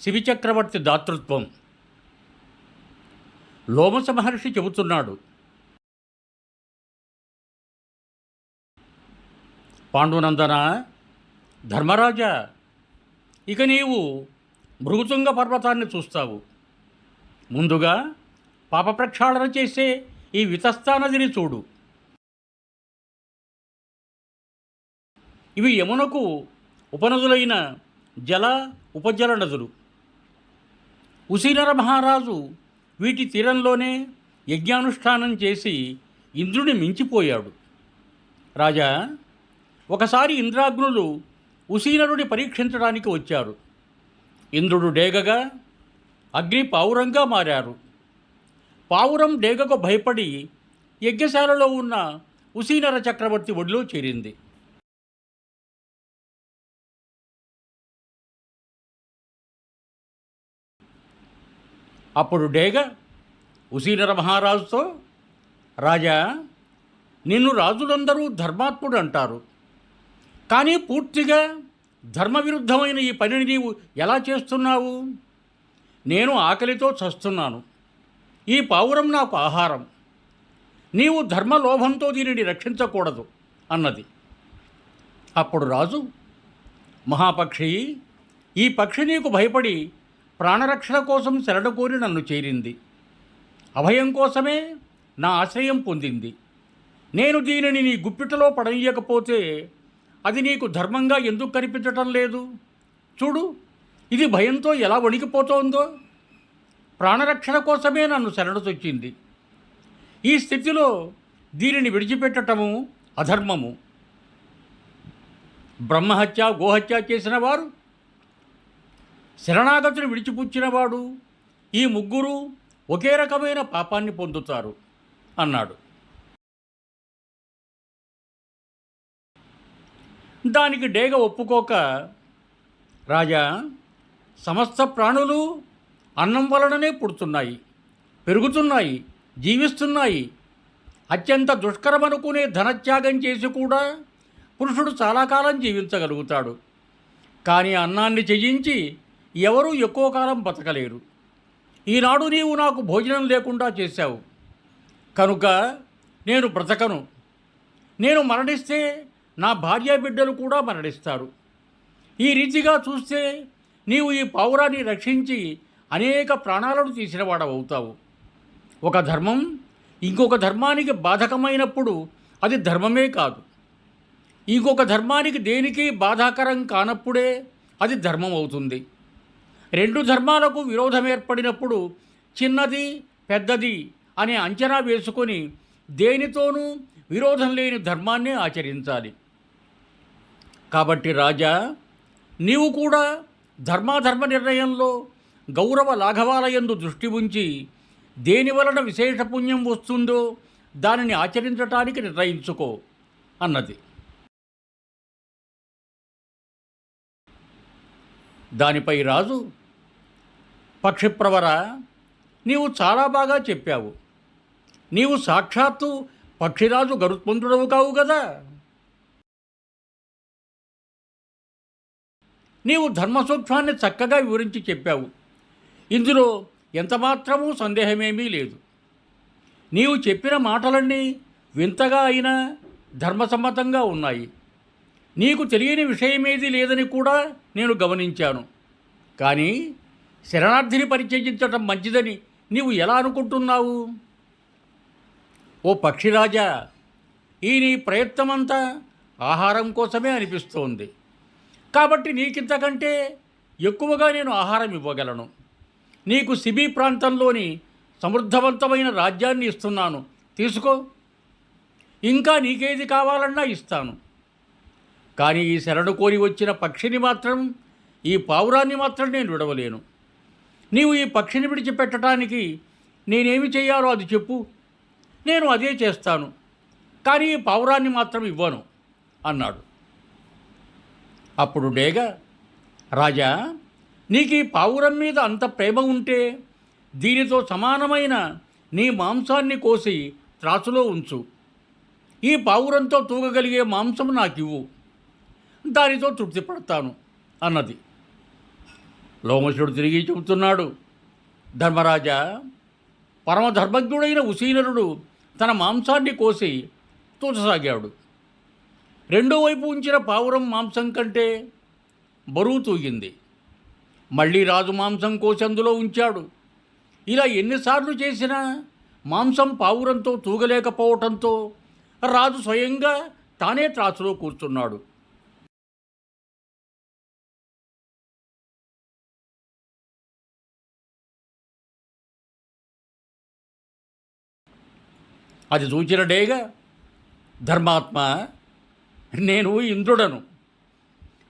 శివి చక్రవర్తి దాతృత్వం. లోమస మహర్షి చెబుతున్నాడు. పాండునందన ధర్మరాజా ఇక నీవు మృగుతుంగ పర్వతాన్ని చూస్తావు. ముందుగా పాప ప్రక్షాళన చేసే ఈ వితస్తా నదిని చూడు. ఇవి యమునకు ఉపనదులైన జల ఉపజల నదులు. ఉసిరర మహారాజు వీటి తీరంలోనే యజ్ఞానుష్ఠానం చేసి ఇంద్రుని మించిపోయాడు. రాజా ఒకసారి ఇంద్రాగ్నులు ఉసీనరుడి పరీక్షించడానికి వచ్చారు. ఇంద్రుడు డేగగా అగ్ని పావురంగా మారారు. పావురం డేగకు భయపడి యజ్ఞశాలలో ఉన్న ఉసీనర చక్రవర్తి ఒడిలో చేరింది. అప్పుడు డేగ ఉసీనర మహారాజుతో రాజా నిన్ను రాజులందరూ ధర్మాత్ముడు అంటారు కానీ పూర్తిగా ధర్మ విరుద్ధమైన ఈ పనిని నీవు ఎలా చేస్తున్నావు? నేను ఆకలితో చస్తున్నాను. ఈ పావురం నాకు ఆహారం. నీవు ధర్మలోభంతో దీనిని రక్షించకూడదు అన్నది. అప్పుడు రాజు మహాపక్షి ఈ పక్షి నీకు భయపడి ప్రాణరక్షణ కోసం శరణ కోరి నన్ను చేరింది. అభయం కోసమే నా ఆశ్రయం పొందింది. నేను దీనిని నీ గుప్పిటలో పడనీయకపోతే అది నీకు ధర్మంగా ఎందుకు కనిపించటం లేదు? చూడు ఇది భయంతో ఎలా వణికిపోతోందో. ప్రాణరక్షణ కోసమే నన్ను శరణొచ్చింది ఈ స్థితిలో దీనిని విడిచిపెట్టటము అధర్మము. బ్రహ్మహత్య గోహత్య చేసిన వారు శరణాగతిని విడిచిపుచ్చినవాడు ఈ ముగ్గురు ఒకే రకమైన పాపాన్ని పొందుతారు అన్నాడు. దానికి డేగ ఒప్పుకోక రాజా సమస్త ప్రాణులు అన్నం వలననే పుడుతున్నాయి పెరుగుతున్నాయి జీవిస్తున్నాయి. అత్యంత దుష్కరమనుకునే ధనత్యాగం చేసి కూడా పురుషుడు చాలా కాలం జీవించగలుగుతాడు. కానీ అన్నాన్ని త్యజించి ఎవరూ ఎక్కువ కాలం బతకలేరు. ఈనాడు నీవు నాకు భోజనం లేకుండా చేశావు. కనుక నేను బ్రతకను. నేను మరణిస్తే నా భార్య బిడ్డలు కూడా మరణిస్తారు. ఈ రీతిగా చూస్తే నీవు ఈ పావురాన్ని రక్షించి అనేక ప్రాణాలను తీసినవాడవవుతావు ఒక ధర్మం ఇంకొక ధర్మానికి బాధకమైనప్పుడు అది ధర్మమే కాదు. ఇంకొక ధర్మానికి దేనికి బాధాకరం కానప్పుడే అది ధర్మం అవుతుంది. రెండు ధర్మాలకు విరోధం ఏర్పడినప్పుడు చిన్నది పెద్దది అనే అంచనా వేసుకొని దేనితోనూ విరోధం లేని ధర్మాన్ని ఆచరించాలి. కాబట్టి రాజా నీవు కూడా ధర్మాధర్మ నిర్ణయంలో గౌరవ లాఘవాలయందు దృష్టి ఉంచి దేని వలన విశేష పుణ్యం వస్తుందో దానిని ఆచరించటానికి నిర్ణయించుకో అన్నది. దానిపై రాజు పక్షిప్రవర నీవు చాలా బాగా చెప్పావు. నీవు సాక్షాత్తు పక్షిరాజు గరుత్మంతుడవు కావు కదా నీవు ధర్మసూక్ష్మాన్ని చక్కగా వివరించి చెప్పావు. ఇందులో ఎంతమాత్రమూ సందేహమేమీ లేదు. నీవు చెప్పిన మాటలన్నీ వింతగా అయినా ధర్మసమ్మతంగా ఉన్నాయి. నీకు తెలియని విషయమేది లేదని కూడా నేను గమనించాను. కానీ శరణార్థిని పరిచయించటం మంచిదని నీవు ఎలా అనుకుంటున్నావు? ఓ పక్షిరాజా ఈ నీ ప్రయత్నమంతా ఆహారం కోసమే అనిపిస్తోంది. కాబట్టి నీకింతకంటే ఎక్కువగా నేను ఆహారం ఇవ్వగలను. నీకు సిబి ప్రాంతంలోని సమృద్ధవంతమైన రాజ్యాన్ని ఇస్తున్నాను. తీసుకో. ఇంకా నీకేది కావాలన్నా ఇస్తాను. కానీ ఈ శరణు కోరి వచ్చిన పక్షిని మాత్రం ఈ పావురాన్ని మాత్రం నేను విడవలేను. నీవు ఈ పక్షిని విడిచిపెట్టడానికి నేనేమి చేయాలో అది చెప్పు. నేను అదే చేస్తాను. కానీ ఈ పావురాన్ని మాత్రం ఇవ్వను అన్నాడు. అప్పుడు డేగ రాజా నీకు ఈ పావురం మీద అంత ప్రేమ ఉంటే దీనితో సమానమైన నీ మాంసాన్ని కోసి త్రాసులో ఉంచు. ఈ పావురంతో తూగగలిగే మాంసం నాకివ్వు. దానితో తృప్తి పడతాను అన్నది. లోమశుడు తిరిగి చెబుతున్నాడు ధర్మరాజా పరమధర్మజ్ఞుడైన ఉసీనరుడు తన మాంసాన్ని కోసి తూచసాగాడు. రెండో వైపు ఉంచిన పావురం మాంసం కంటే బరువు తూగింది. మళ్ళీ రాజు మాంసం కోసి అందులో ఉంచాడు. ఇలా ఎన్నిసార్లు చేసినా మాంసం పావురంతో తూగలేకపోవటంతో రాజు స్వయంగా తానే త్రాసులో కూర్చున్నాడు. అది చూచినడేగా ధర్మాత్మ నేను ఇంద్రుడను.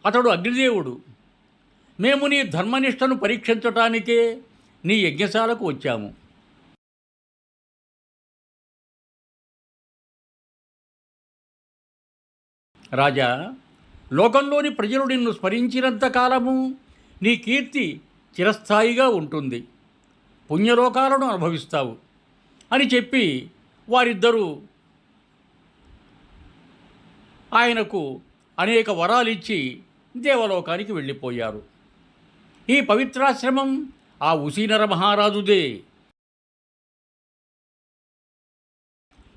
అతడు అగ్నిదేవుడు. మేము నీ ధర్మనిష్టను పరీక్షించటానికే నీ యజ్ఞశాలకు వచ్చాము. రాజా లోకంలోని ప్రజలు నిన్ను స్మరించినంత కాలము నీ కీర్తి చిరస్థాయిగా ఉంటుంది. పుణ్యలోకాలను అనుభవిస్తావు అని చెప్పి వారిద్దరూ ఆయనకు అనేక వరాలిచ్చి దేవలోకానికి వెళ్ళిపోయారు. ఈ పవిత్రాశ్రమం ఆ ఉసీనర మహారాజుదే.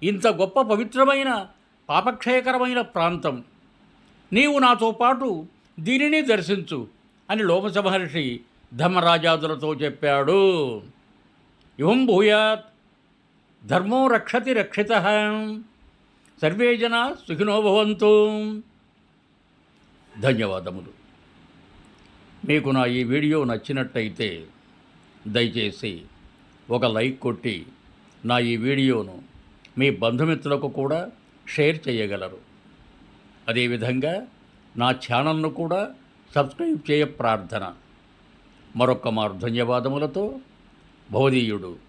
ఇంత గొప్ప పవిత్రమైన పాపక్షయకరమైన ప్రాంతం. నీవు నాతో పాటు దీనిని దర్శించు అని లోమస మహర్షి ధర్మరాజాదులతో చెప్పాడు. ఇవం భూయాత్. ధర్మో రక్షతి రక్షిత. సర్వే జన సుఖినో భవంతు. ధన్యవాదములు. మీకు నా ఈ వీడియో నచ్చినట్టయితే దయచేసి ఒక లైక్ కొట్టి నా ఈ వీడియోను మీ బంధుమిత్రులకు కూడా షేర్ చేయగలరు. అదేవిధంగా నా ఛానల్ను కూడా సబ్స్క్రైబ్ చేయ ప్రార్థన. మరొక్క మారు ధన్యవాదములతో భవదీయుడు